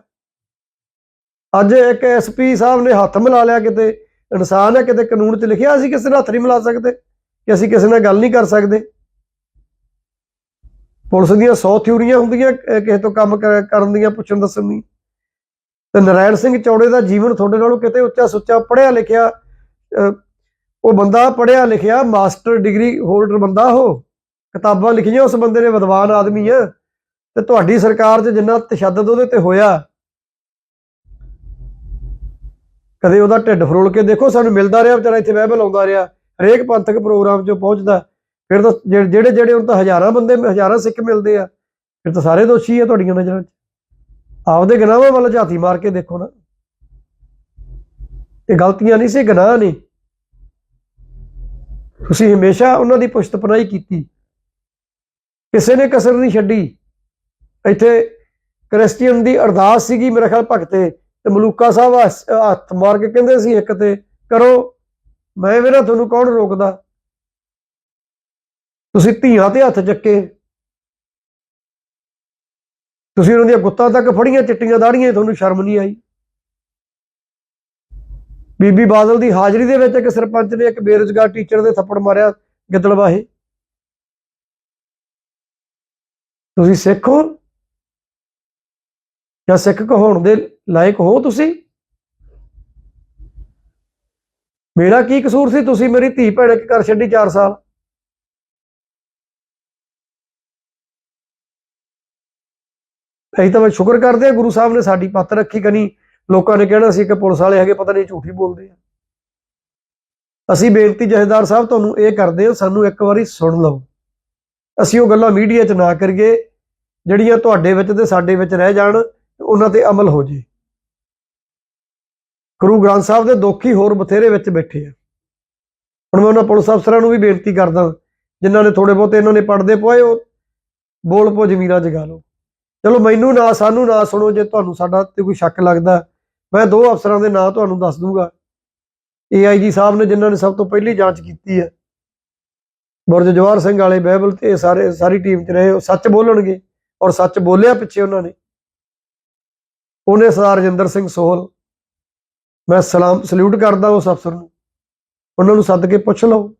ਅੱਜ ਇੱਕ ਐਸਪੀ ਸਾਹਿਬ ਨੇ ਹੱਥ ਮਿਲਾ ਲਿਆ ਕਿਤੇ। ਇਨਸਾਨ ਹੈ, ਕਿਤੇ ਕਾਨੂੰਨ 'ਚ ਲਿਖਿਆ ਅਸੀਂ ਕਿਸੇ ਨਾਲ ਹੱਥ ਨਹੀਂ ਮਿਲਾ ਸਕਦੇ, ਕਿ ਅਸੀਂ ਕਿਸੇ ਨਾਲ ਗੱਲ ਨਹੀਂ ਕਰ ਸਕਦੇ। ਪੁਲਿਸ ਦੀਆਂ 100 ਥਿਊਰੀਆਂ ਹੁੰਦੀਆਂ ਕਿਸੇ ਤੋਂ ਕੰਮ ਕਰ- ਕਰਨ ਦੀਆਂ ਪੁੱਛਣ ਦੱਸਣ ਦੀ। ਤੇ ਨਰਾਇਣ ਸਿੰਘ ਚੌੜੇ ਦਾ ਜੀਵਨ ਤੁਹਾਡੇ ਨਾਲੋਂ ਕਿਤੇ ਉੱਚਾ ਸੁੱਚਾ ਪੜਿਆ ਲਿਖਿਆ ਅਹ, ਉਹ ਬੰਦਾ ਪੜ੍ਹਿਆ ਲਿਖਿਆ ਮਾਸਟਰ ਡਿਗਰੀ ਹੋਲਡਰ ਬੰਦਾ ਉਹ। ਕਿਤਾਬਾਂ ਲਿਖੀਆਂ ਉਸ ਬੰਦੇ ਨੇ ਵਿਦਵਾਨ ਆਦਮੀ ਆ। ਤੇ ਤੁਹਾਡੀ ਸਰਕਾਰ 'ਚ ਜਿੰਨਾ ਤਸ਼ੱਦਦ ਉਹਦੇ ਤੇ ਹੋਇਆ ਕਦੇ ਉਹਦਾ ਢਿੱਡ ਫਰੋਲ ਕੇ ਦੇਖੋ ਸਾਨੂੰ ਮਿਲਦਾ ਰਿਹਾ ਵਿਚਾਰਾ ਇੱਥੇ ਬਾਈਬਲ ਆਉਂਦਾ ਰਿਹਾ। ਹਰੇਕ ਪੰਥਕ ਪ੍ਰੋਗਰਾਮ 'ਚ ਪਹੁੰਚਦਾ। ਫਿਰ ਤਾਂ ਜਿਹੜੇ ਜਿਹੜੇ ਹੁਣ ਤਾਂ ਹਜ਼ਾਰਾਂ ਬੰਦੇ ਹਜ਼ਾਰਾਂ ਸਿੱਖ ਮਿਲਦੇ ਆ। ਫਿਰ ਤਾਂ ਸਾਰੇ ਦੋਸ਼ੀ ਆ ਤੁਹਾਡੀਆਂ ਨਜ਼ਰਾਂ 'ਚ। ਆਪਦੇ ਗਨਾਹਾਂ ਵੱਲ ਝਾਤੀ ਮਾਰ ਕੇ ਦੇਖੋ ਨਾ। ਇਹ ਗਲਤੀਆਂ ਨਹੀਂ ਸੀ, ਗਨਾਹ ਨੇ ਤੁਸੀਂ ਹਮੇਸ਼ਾ ਉਹਨਾਂ ਦੀ ਪੁਸ਼ਤਪਨਾਹੀ ਕੀਤੀ। ਕਿਸੇ ਨੇ ਕਸਰ ਨਹੀਂ ਛੱਡੀ। ਇੱਥੇ ਕ੍ਰਿਸਚੀਅਨ ਦੀ ਅਰਦਾਸ ਸੀਗੀ ਮੇਰੇ ਖਿਆਲ ਭਗਤੇ ਤੇ ਮਲੂਕਾ ਸਾਹਿਬ ਹੱਥ ਮਾਰ ਕੇ ਕਹਿੰਦੇ ਸੀ ਇੱਕ ਤੇ, ਕਰੋ, ਮੈਂ ਵੀ ਨਾ ਤੁਹਾਨੂੰ ਕੌਣ ਰੋਕਦਾ? ਤੁਸੀਂ ਧੀਆਂ ਤੇ ਹੱਥ ਚੱਕੇ। ਤੁਸੀਂ ਉਹਨਾਂ ਦੀਆਂ ਗੁੱਤਾਂ ਤੱਕ ਫੜੀਆਂ, ਚਿੱਟੀਆਂ ਦਾੜੀਆਂ, ਤੁਹਾਨੂੰ ਸ਼ਰਮ ਨਹੀਂ ਆਈ? ਬੀਬੀ ਬਾਦਲ ਦੀ ਹਾਜ਼ਰੀ ਦੇ ਵਿੱਚ ਇੱਕ ਸਰਪੰਚ ਨੇ ਇੱਕ ਬੇਰੁਜ਼ਗਾਰ ਟੀਚਰ ਦੇ ਥੱਪੜ ਮਾਰਿਆ ਗਿੱਦੜਵਾਹੇ ਤੁਸੀਂ ਸਿੱਖ ਹੋ? ਜਾਂ ਸਿੱਖ ਕਹਾਉਣ ਦੇ ਲਾਇਕ ਹੋ ਤੁਸੀਂ? ਮੇਰਾ ਕੀ ਕਸੂਰ ਸੀ? ਤੁਸੀਂ ਮੇਰੀ ਧੀ ਭੈਣ ਇੱਕ ਕਰ ਛੱਡੀ 4 ਸਾਲ। ਅਸੀਂ ਤਾਂ ਮੈਂ ਸ਼ੁਕਰ ਕਰਦੇ ਆ ਗੁਰੂ ਸਾਹਿਬ ਨੇ ਸਾਡੀ ਪੱਤ ਰੱਖੀ ਕਨੀ। ਲੋਕਾਂ ਨੇ ਕਹਿਣਾ ਸੀ ਕਿ ਪੁਲਿਸ ਵਾਲੇ ਹੈਗੇ, ਪਤਾ ਨਹੀਂ ਝੂਠੀ ਬੋਲਦੇ ਆ। ਅਸੀਂ ਬੇਨਤੀ ਜਹੇਦਾਰ ਸਾਹਿਬ, ਤੁਹਾਨੂੰ ਇਹ ਕਰਦੇ ਹਾਂ, ਸਾਨੂੰ ਇੱਕ ਵਾਰੀ ਸੁਣ ਲਓ। ਅਸੀਂ ਉਹ ਗੱਲਾਂ ਮੀਡੀਆ 'ਚ ਨਾ ਕਰੀਏ, ਜਿਹੜੀਆਂ ਤੁਹਾਡੇ ਵਿੱਚ ਤੇ ਸਾਡੇ ਵਿੱਚ ਰਹਿ ਜਾਣ, ਉਹਨਾਂ ਤੇ ਅਮਲ ਹੋ ਜੇ। ਗੁਰੂ ਗ੍ਰੰਥ ਸਾਹਿਬ ਦੇ ਦੋਖੀ ਹੋਰ ਬਥੇਰੇ ਵਿੱਚ ਬੈਠੇ ਆ। ਹੁਣ ਮੈਂ ਉਹਨਾਂ ਪੁਲਿਸ ਅਫਸਰਾਂ ਨੂੰ ਵੀ ਬੇਨਤੀ ਕਰਦਾ, ਜਿਨ੍ਹਾਂ ਨੇ ਥੋੜੇ ਬਹੁਤੇ ਇਹਨਾਂ ਨੇ ਪੜਦੇ ਪਏ ਉਹ ਬੋਲ ਪੋ ਜ਼ਮੀਰਾਂ ਜਗਾ ਲਓ। ਚਲੋ ਮੈਨੂੰ ਨਾ, ਸਾਨੂੰ ਨਾ ਸੁਣੋ, ਜੇ ਤੁਹਾਨੂੰ ਸਾਡਾ ਤੇ ਕੋਈ ਸ਼ੱਕ ਲੱਗਦਾ, ਮੈਂ ਦੋ ਅਫਸਰਾਂ ਦੇ ਨਾਂ ਤੁਹਾਨੂੰ ਦੱਸ ਦੂੰਗਾ। ਏਆਈਜੀ ਸਾਹਿਬ ਨੇ ਜਿਨ੍ਹਾਂ ਨੇ ਸਭ ਤੋਂ ਪਹਿਲੀ ਜਾਂਚ ਕੀਤੀ ਹੈ। ਬੁਰਜ ਜਵਾਹਰ ਸਿੰਘ ਵਾਲੇ ਬਾਈਬਲ ਤੇ ਸਾਰੇ, ਸਾਰੀ ਟੀਮ 'ਚ ਰਹੇ, ਉਹ ਸੱਚ ਬੋਲਣਗੇ, ਔਰ ਸੱਚ ਬੋਲਿਆ ਪਿੱਛੇ ਉਹਨਾਂ ਨੇ। ਉਹਨੇ ਸਰਦਾਰ ਰਜਿੰਦਰ ਸਿੰਘ ਸੋਹਲ, ਮੈਂ ਸਲਾਮ, ਸਲੂਟ ਕਰਦਾ ਉਸ ਅਫਸਰ ਨੂੰ। ਉਹਨਾਂ ਨੂੰ ਸੱਦ ਕੇ ਪੁੱਛ ਲਓ।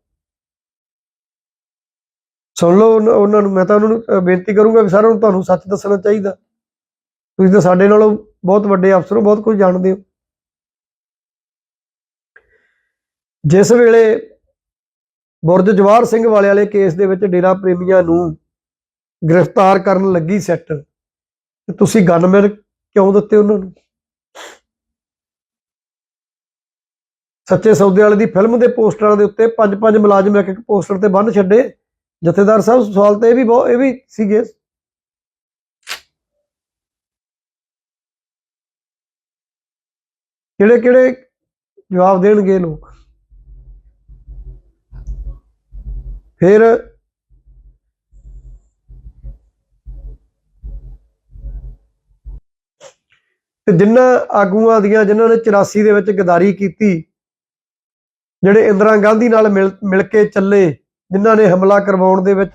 ਸੁਣ ਲਓ ਉਹਨਾਂ- ਉਹਨਾਂ ਨੂੰ, ਮੈਂ ਤਾਂ ਉਹਨਾਂ ਨੂੰ ਬੇਨਤੀ ਕਰੂੰਗਾ ਵੀ ਸਾਰਿਆਂ ਨੂੰ ਤੁਹਾਨੂੰ ਸੱਚ ਦੱਸਣਾ ਚਾਹੀਦਾ। ਤੁਸੀਂ ਤਾਂ ਸਾਡੇ ਨਾਲੋਂ ਬਹੁਤ ਵੱਡੇ ਅਫਸਰ ਹੋ, ਬਹੁਤ ਕੁਝ ਜਾਣਦੇ ਹੋ। ਜਿਸ ਵੇਲੇ ਬੁਰਜ ਜਵਾਹਰ ਸਿੰਘ ਵਾਲੇ ਵਾਲੇ ਕੇਸ ਦੇ ਵਿੱਚ ਡੇਰਾ ਪ੍ਰੇਮੀਆਂ ਨੂੰ ਗ੍ਰਿਫਤਾਰ ਕਰਨ ਲੱਗੀ ਸੈੱਟ, ਤੇ ਤੁਸੀਂ ਗਨਮੈਨ ਕਿਉਂ ਦਿੱਤੇ ਉਹਨਾਂ ਨੂੰ? ਸੱਚੇ ਸੌਦੇ ਵਾਲੇ ਦੀ ਫਿਲਮ ਦੇ ਪੋਸਟਰਾਂ ਦੇ ਉੱਤੇ ਪੰਜ ਪੰਜ ਮੁਲਾਜ਼ਮ ਇੱਕ ਇੱਕ ਪੋਸਟਰ ਤੇ ਬੰਨ ਛੱਡੇ। ਜਥੇਦਾਰ ਸਾਹਿਬ, ਸਵਾਲ ਤੇ ਇਹ ਵੀ ਬਹੁਤ ਇਹ ਵੀ ਸੀਗੇ। ਕਿਹੜੇ ਕਿਹੜੇ ਜਵਾਬ ਦੇਣਗੇ ਲੋਕ ਫਿਰ ਤੇ ਜਿਨ੍ਹਾਂ ਆਗੂਆਂ ਦੀਆਂ, ਜਿਨ੍ਹਾਂ ਨੇ 84 ਦੇ ਵਿੱਚ ਗਦਾਰੀ ਕੀਤੀ, ਜਿਹੜੇ ਇੰਦਰਾ ਗਾਂਧੀ ਨਾਲ ਮਿਲ ਮਿਲ ਕੇ ਚੱਲੇ ਜਿਨ੍ਹਾਂ ਨੇ ਹਮਲਾ ਕਰਵਾਉਣ ਦੇ ਵਿੱਚ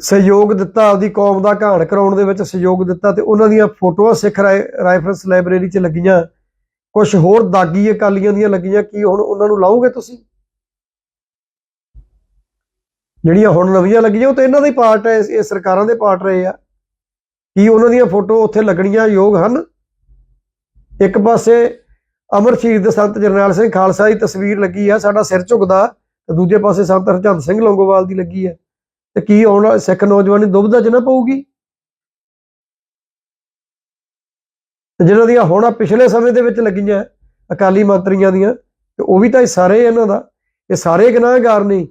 ਸਹਿਯੋਗ ਦਿੱਤਾ, ਆਪਦੀ ਕੌਮ ਦਾ ਘਾਣ ਕਰਾਉਣ ਦੇ ਵਿੱਚ ਸਹਿਯੋਗ ਦਿੱਤਾ ਤੇ ਉਹਨਾਂ ਦੀਆਂ ਫੋਟੋਆਂ ਸਿੱਖ ਰਾਈਫਲਸ ਲਾਇਬ੍ਰੇਰੀ 'ਚ ਲੱਗੀਆਂ। ਕੁਝ ਹੋਰ ਦਾਗੀ ਅਕਾਲੀਆਂ ਦੀਆਂ ਲੱਗੀਆਂ, ਕੀ ਹੁਣ ਉਹਨਾਂ ਨੂੰ ਲਾਓਗੇ ਤੁਸੀਂ? ਜਿਹੜੀਆਂ ਹੁਣ ਨਵੀਆਂ ਲੱਗੀਆਂ, ਉਹ ਤਾਂ ਇਹਨਾਂ ਦੇ ਪਾਰਟ ਹੈ, ਇਹ ਸਰਕਾਰਾਂ ਦੇ ਪਾਰਟ ਰਹੇ ਆ। ਕੀ ਉਹਨਾਂ ਦੀਆਂ ਫੋਟੋ ਉੱਥੇ ਲੱਗਣੀਆਂ ਯੋਗ ਹਨ? ਇੱਕ ਪਾਸੇ ਅਮਰ ਸ਼ਹੀਦ ਸੰਤ ਜਰਨੈਲ ਸਿੰਘ ਖਾਲਸਾ ਦੀ ਤਸਵੀਰ ਲੱਗੀ ਆ, ਸਾਡਾ ਸਿਰ ਝੁਕਦਾ। ਤੇ ਦੂਜੇ ਪਾਸੇ ਸੰਤ ਹਰਜੰਦ ਸਿੰਘ ਲੌਂਗੋਵਾਲ ਦੀ ਲੱਗੀ ਹੈ। ਤੇ ਕੀ ਆਉਣ ਵਾਲੇ ਸਿੱਖ ਨੌਜਵਾਨੀ ਦੁਬਦਾ ਚ ਨਾ ਪਊਗੀ? ਤੇ ਜਿਹਨਾਂ ਦੀਆਂ ਹੁਣ ਪਿਛਲੇ ਸਮੇਂ ਦੇ ਵਿੱਚ ਲੱਗੀਆਂ ਅਕਾਲੀ ਮੰਤਰੀਆਂ ਦੀਆਂ, ਤੇ ਉਹ ਵੀ ਤਾਂ ਇਹ ਸਾਰੇ ਇਹਨਾਂ ਦਾ। ਇਹ ਸਾਰੇ ਗੁਨਾਹਗਾਰ ਨੇ।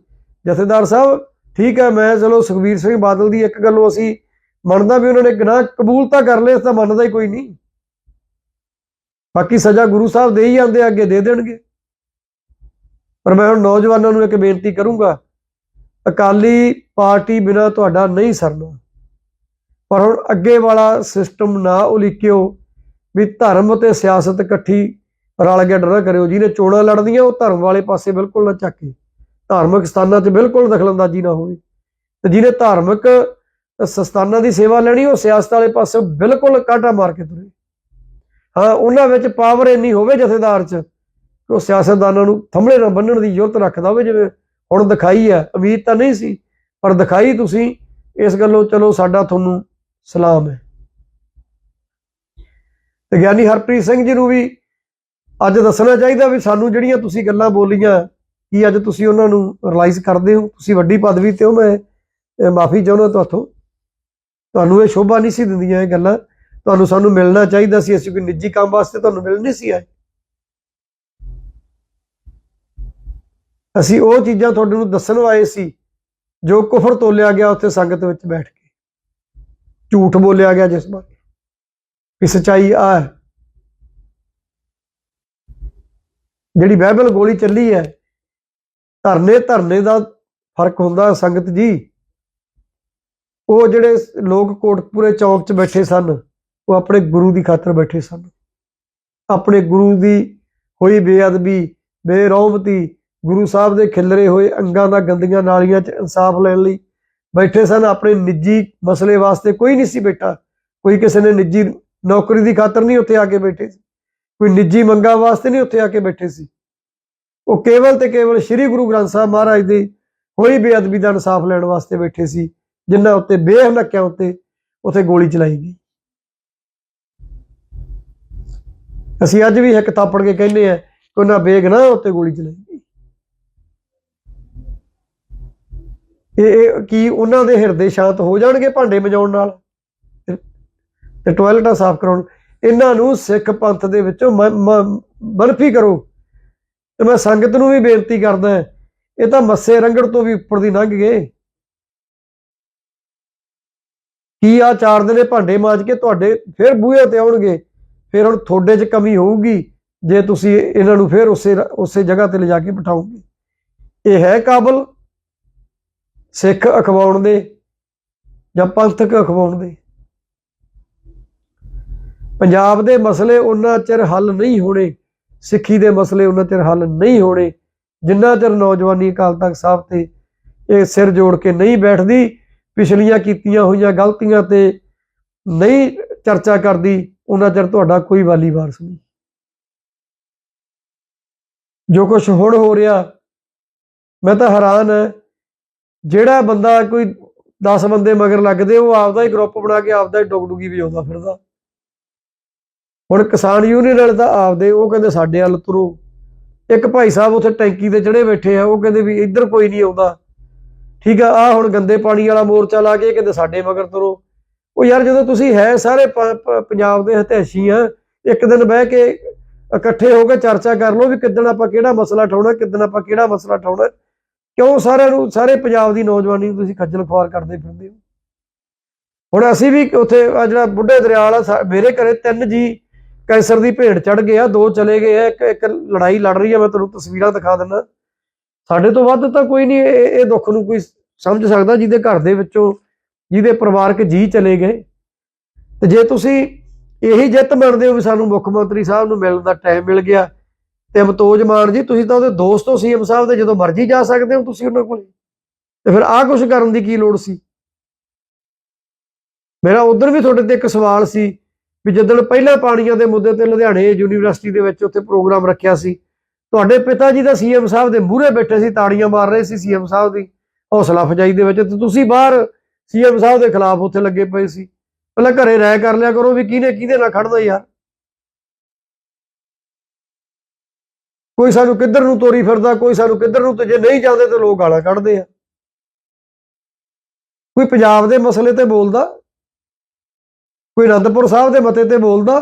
ਜਥੇਦਾਰ ਸਾਹਿਬ, ਠੀਕ ਹੈ, ਮੈਂ ਚਲੋ ਸੁਖਬੀਰ ਸਿੰਘ ਬਾਦਲ ਦੀ ਇੱਕ ਗੱਲੋਂ ਅਸੀਂ ਮੰਨਦਾ ਵੀ ਉਹਨਾਂ ਨੇ ਗੁਨਾਹ ਕਬੂਲ ਤਾਂ ਕਰ ਲਏ, ਇਸ ਤਾਂ ਮੰਨਦਾ ਹੀ ਕੋਈ ਨਹੀਂ। ਬਾਕੀ ਸਜ਼ਾ ਗੁਰੂ ਸਾਹਿਬ ਦੇ ਹੀ ਜਾਂਦੇ ਅੱਗੇ ਦੇ ਦੇਣਗੇ। ਪਰ ਮੈਂ ਹੁਣ ਨੌਜਵਾਨਾਂ ਨੂੰ ਇੱਕ ਬੇਨਤੀ ਕਰੂੰਗਾ, ਅਕਾਲੀ ਪਾਰਟੀ ਬਿਨਾ ਤੁਹਾਡਾ ਨਹੀਂ ਸਰਨਾ। ਪਰ ਹੁਣ ਅੱਗੇ ਵਾਲਾ ਸਿਸਟਮ ਨਾ ਉਲੀਕਿਓ, ਵੀ ਧਰਮ ਤੇ ਸਿਆਸਤ ਇਕੱਠੀ ਰਲ ਕੇ ਨਾ ਕਰਿਓ। ਜਿਹਨੇ ਚੋਣਾਂ ਲੜਦੀਆਂ ਉਹ ਧਰਮ ਵਾਲੇ ਪਾਸੇ ਬਿਲਕੁਲ ਨਾ ਝਾਕੇ। ਧਾਰਮਿਕ ਸਥਾਨਾਂ 'ਚ ਬਿਲਕੁਲ ਦਖਲਅੰਦਾਜ਼ੀ ਨਾ ਹੋਵੇ। ਤੇ ਜਿਹਨੇ ਧਾਰਮਿਕ ਸਸਤਾਨਾਂ ਦੀ ਸੇਵਾ ਲੈਣੀ, ਉਹ ਸਿਆਸਤ ਵਾਲੇ ਪਾਸੇ ਬਿਲਕੁਲ ਕਾਟਾ ਮਾਰ ਕੇ ਤੁਰੇ। ਹਾਂ, ਉਹਨਾਂ ਵਿੱਚ ਪਾਵਰ ਇੰਨੀ ਹੋਵੇ ਜਥੇਦਾਰ 'ਚ ਉਹ ਸਿਆਸਤਦਾਨਾਂ ਨੂੰ ਥੰਮਲੇ ਨਾਲ ਬੰਨਣ ਦੀ ਜ਼ਰੂਰਤ ਰੱਖਦਾ ਹੋਵੇ, ਜਿਵੇਂ ਹੁਣ ਦਿਖਾਈ ਹੈ। ਉਮੀਦ ਤਾਂ ਨਹੀਂ ਸੀ, ਪਰ ਦਿਖਾਈ ਤੁਸੀਂ, ਇਸ ਗੱਲੋਂ ਚਲੋ ਸਾਡਾ ਤੁਹਾਨੂੰ ਸਲਾਮ ਹੈ। ਤੇ ਗਿਆਨੀ ਹਰਪ੍ਰੀਤ ਸਿੰਘ ਜੀ ਨੂੰ ਵੀ ਅੱਜ ਦੱਸਣਾ ਚਾਹੀਦਾ ਵੀ ਸਾਨੂੰ ਜਿਹੜੀਆਂ ਤੁਸੀਂ ਗੱਲਾਂ ਬੋਲੀਆਂ, ਕੀ ਅੱਜ ਤੁਸੀਂ ਉਹਨਾਂ ਨੂੰ ਰਿਅਲਾਈਜ਼ ਕਰਦੇ ਹੋ? ਤੁਸੀਂ ਵੱਡੀ ਪਦਵੀ ਤੇ ਹੋ, ਮੈਂ ਮਾਫੀ ਚਾਹੁੰਦਾ ਤੁਹਾਥੋਂ। ਤੁਹਾਨੂੰ ਇਹ ਸ਼ੋਭਾ ਨਹੀਂ ਸੀ ਦਿੰਦੀਆਂ ਇਹ ਗੱਲਾਂ। ਤੁਹਾਨੂੰ ਸਾਨੂੰ ਮਿਲਣਾ ਚਾਹੀਦਾ ਸੀ, ਅਸੀਂ ਕੋਈ ਨਿੱਜੀ ਕੰਮ ਵਾਸਤੇ ਤੁਹਾਨੂੰ ਮਿਲ ਸੀ ਆਏ। ਅਸੀਂ ਉਹ ਚੀਜ਼ਾਂ ਤੁਹਾਡੇ ਨੂੰ ਦੱਸਣ ਆਏ ਸੀ, ਜੋ ਕੁਫਰ ਤੋਲਿਆ ਗਿਆ ਉੱਥੇ ਸੰਗਤ ਵਿੱਚ ਬੈਠ ਕੇ। ਝੂਠ ਬੋਲਿਆ ਗਿਆ ਜਿਸ ਬਾਰੇ। ਕਿ ਸਚਾਈ ਆ ਜਿਹੜੀ ਬਾਈਬਲ ਗੋਲੀ ਚੱਲੀ ਹੈ, ਧਰਨੇ ਧਰਨੇ ਦਾ ਫ਼ਰਕ ਹੁੰਦਾ ਸੰਗਤ ਜੀ। ਉਹ ਜਿਹੜੇ ਲੋਕ ਕੋਟਪੂਰੇ ਚੌਕ 'ਚ ਬੈਠੇ ਸਨ, ਉਹ ਆਪਣੇ ਗੁਰੂ ਦੀ ਖਾਤਰ ਬੈਠੇ ਸਨ। ਆਪਣੇ ਗੁਰੂ ਦੀ ਹੋਈ ਬੇਅਦਬੀ ਬੇਰਹਿਮਤੀ ਗੁਰੂ ਸਾਹਿਬ ਦੇ ਖਿਲਰੇ ਹੋਏ ਅੰਗਾਂ ਦਾ ਗੰਦੀਆਂ ਨਾਲੀਆਂ 'ਚ ਇਨਸਾਫ ਲੈਣ ਲਈ ਬੈਠੇ ਸਨ। ਆਪਣੇ ਨਿੱਜੀ ਮਸਲੇ ਵਾਸਤੇ ਕੋਈ ਨਹੀਂ ਸੀ ਬੈਠਾ। ਕੋਈ ਕਿਸੇ ਨੇ ਨਿੱਜੀ ਨੌਕਰੀ ਦੀ ਖਾਤਰ ਨਹੀਂ ਉੱਥੇ ਆ ਕੇ ਬੈਠੇ ਸੀ। ਕੋਈ ਨਿੱਜੀ ਮੰਗਾਂ ਵਾਸਤੇ ਨਹੀਂ ਉੱਥੇ ਆ ਕੇ ਬੈਠੇ ਸੀ। ਉਹ ਕੇਵਲ ਤੇ ਕੇਵਲ ਸ੍ਰੀ ਗੁਰੂ ਗ੍ਰੰਥ ਸਾਹਿਬ ਮਹਾਰਾਜ ਦੀ ਹੋਈ ਬੇਅਦਬੀ ਦਾ ਇਨਸਾਫ ਲੈਣ ਵਾਸਤੇ ਬੈਠੇ ਸੀ, ਜਿਨ੍ਹਾਂ ਉੱਤੇ ਬੇਹਨਕਿਆਂ ਉੱਤੇ ਉੱਥੇ ਗੋਲੀ ਚਲਾਈ ਗਈ। ਅਸੀਂ ਅੱਜ ਵੀ ਇੱਕ ਥਾਪੜ ਕੇ ਕਹਿੰਦੇ ਆ ਕਿ ਉਹਨਾਂ ਬੇਗਨਾਹ ਉੱਤੇ ਗੋਲੀ ਚਲਾਈ ਗਈ ਇਹ ਇਹ ਕੀ ਉਹਨਾਂ ਦੇ ਹਿਰਦੇ ਸ਼ਾਂਤ ਹੋ ਜਾਣਗੇ ਭਾਂਡੇ ਮਜਾਉਣ ਨਾਲ? ਤੇ- ਟਾਇਲਟਾਂ ਸਾਫ਼ ਕਰਾਉਣ। ਇਹਨਾਂ ਨੂੰ ਸਿੱਖ ਪੰਥ ਦੇ ਵਿੱਚੋਂ ਮ- ਬਰਫੀ ਕਰੋ। ਤੇ ਮੈਂ ਸੰਗਤ ਨੂੰ ਵੀ ਬੇਨਤੀ ਕਰਦਾ ਇਹ ਤਾਂ ਮੱਸੇ ਰੰਗੜ ਤੋਂ ਵੀ ਉੱਪਰ ਦੀ ਲੰਘ ਗਏ। ਕੀ ਆ ਚਾਰ ਦਿਨੇ ਭਾਂਡੇ ਮਾਜ ਕੇ ਤੁਹਾਡੇ ਫਿਰ ਬੂਹੇ ਤੇ ਆਉਣਗੇ? ਫਿਰ ਹੁਣ ਤੁਹਾਡੇ 'ਚ ਕਮੀ ਹੋਊਗੀ, ਜੇ ਤੁਸੀਂ ਇਹਨਾਂ ਨੂੰ ਫਿਰ ਉਸੇ ਉਸੇ ਜਗ੍ਹਾ ਤੇ ਲਿਜਾ ਕੇ ਬਿਠਾਓਗੇ। ਇਹ ਹੈ ਕਾਬਲ। ਸਿੱਖ ਅਖਵਾਉਣ ਦੇ ਜਾਂ ਪੰਥਕ ਅਖਵਾਉਣ ਦੇ। ਪੰਜਾਬ ਦੇ ਮਸਲੇ ਉਹਨਾਂ ਚਿਰ ਹੱਲ ਨਹੀਂ ਹੋਣੇ, ਸਿੱਖੀ ਦੇ ਮਸਲੇ ਉਹਨਾਂ ਚਿਰ ਹੱਲ ਨਹੀਂ ਹੋਣੇ, ਜਿੰਨਾ ਚਿਰ ਨੌਜਵਾਨੀ ਅਕਾਲ ਤਖਤ ਸਾਹਿਬ ਤੇ ਇਹ ਸਿਰ ਜੋੜ ਕੇ ਨਹੀਂ ਬੈਠਦੀ, ਪਿਛਲੀਆਂ ਕੀਤੀਆਂ ਹੋਈਆਂ ਗਲਤੀਆਂ ਤੇ ਨਹੀਂ ਚਰਚਾ ਕਰਦੀ, ਉਹਨਾਂ ਚਿਰ ਤੁਹਾਡਾ ਕੋਈ ਵਾਲੀ ਵਾਰਸ ਨਹੀਂ। ਜੋ ਕੁਝ ਹੁਣ ਹੋ ਰਿਹਾ, ਮੈਂ ਤਾਂ ਹੈਰਾਨ ਹਾਂ ਜਿਹੜਾ ਬੰਦਾ ਕੋਈ 10 ਬੰਦੇ ਮਗਰ ਲੱਗਦੇ, ਉਹ ਆਪਦਾ ਹੀ ਗਰੁੱਪ ਬਣਾ ਕੇ ਆਪਦਾ ਹੀ ਡੁਗਡੁਗੀ ਵਜਾਉਂਦਾ ਫਿਰਦਾ। ਹੁਣ ਕਿਸਾਨ ਯੂਨੀਅਨ ਵਾਲੇ ਤਾਂ ਆਪਦੇ, ਉਹ ਕਹਿੰਦੇ ਸਾਡੇ ਵੱਲ ਤੁਰੋ। ਇੱਕ ਭਾਈ ਸਾਹਿਬ ਉੱਥੇ ਟੈਂਕੀ ਤੇ ਚੜੇ ਬੈਠੇ ਆ, ਉਹ ਕਹਿੰਦੇ ਵੀ ਇੱਧਰ ਕੋਈ ਨਹੀਂ ਆਉਂਦਾ। ਠੀਕ ਆ ਆ ਹੁਣ ਗੰਦੇ ਪਾਣੀ ਵਾਲਾ ਮੋਰਚਾ ਲਾ ਕੇ ਕਹਿੰਦੇ ਸਾਡੇ ਮਗਰ ਤੁਰੋ। ਉਹ ਯਾਰ ਜਦੋਂ ਤੁਸੀਂ ਹੈ ਸਾਰੇ ਪੰਜਾਬ ਦੇ ਹਤੈਸ਼ੀ ਆ, ਇੱਕ ਦਿਨ ਬਹਿ ਕੇ ਇਕੱਠੇ ਹੋ ਕੇ ਚਰਚਾ ਕਰ ਲਓ ਵੀ ਕਿੱਦਣ ਆਪਾਂ ਕਿਹੜਾ ਮਸਲਾ ਠਾਉਣਾ ਕਿੱਦਣ ਆਪਾਂ ਕਿਹੜਾ ਮਸਲਾ ਠਾਉਣਾ ਕਿਉਂ ਸਾਰਿਆਂ ਨੂੰ, ਸਾਰੇ ਪੰਜਾਬ ਦੀ ਨੌਜਵਾਨੀ ਨੂੰ ਤੁਸੀਂ ਖੱਜਲ ਖੁਆਰ ਕਰਦੇ ਫਿਰਦੇ ਹੋ? ਹੁਣ ਅਸੀਂ ਵੀ ਉੱਥੇ ਆ ਜਿਹੜਾ ਬੁੱਢੇ ਦਰਿਆ ਵਾਲਾ ਸਾ- ਮੇਰੇ ਘਰੇ ਤਿੰਨ ਜੀ ਕੈਂਸਰ ਦੀ ਭੇਟ ਚੜ ਗਏ ਆ, ਦੋ ਚਲੇ ਗਏ ਆ, ਇੱਕ ਇੱਕ ਲੜਾਈ ਲੜ ਰਹੀ ਆ, ਮੈਂ ਤੁਹਾਨੂੰ ਤਸਵੀਰਾਂ ਦਿਖਾ ਦਿੰਦਾ। ਸਾਡੇ ਤੋਂ ਵੱਧ ਤਾਂ ਕੋਈ ਨਹੀਂ, ਇਹ ਇਹ ਦੁੱਖ ਨੂੰ ਕੋਈ ਸਮਝ ਸਕਦਾ ਜਿਹਦੇ ਘਰ ਦੇ ਵਿੱਚੋਂ, ਜਿਹਦੇ ਪਰਿਵਾਰਕ ਜੀ ਚਲੇ ਗਏ। ਤੇ ਜੇ ਤੁਸੀਂ ਇਹੀ ਜਿੱਤ ਮੰਨਦੇ ਹੋ ਵੀ ਸਾਨੂੰ ਮੁੱਖ ਮੰਤਰੀ ਸਾਹਿਬ ਨੂੰ ਮਿਲਣ ਦਾ ਟਾਈਮ ਮਿਲ ਗਿਆ ਤੇ ਅਮਤੋਜ ਮਾਨ ਜੀ, ਤੁਸੀਂ ਤਾਂ ਉਹਦੇ ਦੋਸਤ ਹੋ ਸੀਐਮ ਸਾਹਿਬ ਦੇ, ਜਦੋਂ ਮਰਜ਼ੀ ਜਾ ਸਕਦੇ ਹੋ ਤੁਸੀਂ ਉਹਨਾਂ ਕੋਲ। ਤੇ ਫਿਰ ਆਹ ਕੁਝ ਕਰਨ ਦੀ ਕੀ ਲੋੜ ਸੀ? ਮੇਰਾ ਉਧਰ ਵੀ ਤੁਹਾਡੇ ਤੇ ਇੱਕ ਸਵਾਲ ਸੀ ਵੀ ਜਦੋਂ ਪਹਿਲਾਂ ਪਾਣੀਆਂ ਦੇ ਮੁੱਦੇ ਤੇ ਲੁਧਿਆਣੇ ਯੂਨੀਵਰਸਿਟੀ ਦੇ ਵਿੱਚ ਉੱਥੇ ਪ੍ਰੋਗਰਾਮ ਰੱਖਿਆ ਸੀ, ਤੁਹਾਡੇ ਪਿਤਾ ਜੀ ਦਾ ਸੀਐਮ ਸਾਹਿਬ ਦੇ ਮੂਹਰੇ ਬੈਠੇ ਸੀ, ਤਾੜੀਆਂ ਮਾਰ ਰਹੇ ਸੀ ਸੀਐਮ ਸਾਹਿਬ ਦੀ ਹੌਸਲਾ ਫਜਾਈ ਦੇ ਵਿੱਚ, ਤੇ ਤੁਸੀਂ ਬਾਹਰ ਸੀਐਮ ਸਾਹਿਬ ਦੇ ਖਿਲਾਫ ਉੱਥੇ ਲੱਗੇ ਪਏ ਸੀ। ਪਹਿਲਾਂ ਘਰੇ ਰਾਇ ਕਰ ਲਿਆ ਕਰੋ ਵੀ ਕਿਹਨੇ ਕਿਹਦੇ ਨਾਲ ਖੜਦਾ ਯਾਰ। ਕੋਈ ਸਾਨੂੰ ਕਿੱਧਰ ਨੂੰ ਤੋਰੀ ਫਿਰਦਾ, ਕੋਈ ਸਾਨੂੰ ਕਿੱਧਰ ਨੂੰ ਤੇ ਜੇ ਨਹੀਂ ਜਾਂਦੇ ਤਾਂ ਲੋਕ ਗਾਲਾਂ ਕੱਢਦੇ ਆ। ਕੋਈ ਪੰਜਾਬ ਦੇ ਮਸਲੇ ਤੇ ਬੋਲਦਾ, ਕੋਈ ਅਨੰਦਪੁਰ ਸਾਹਿਬ ਦੇ ਮਤੇ ਤੇ ਬੋਲਦਾ,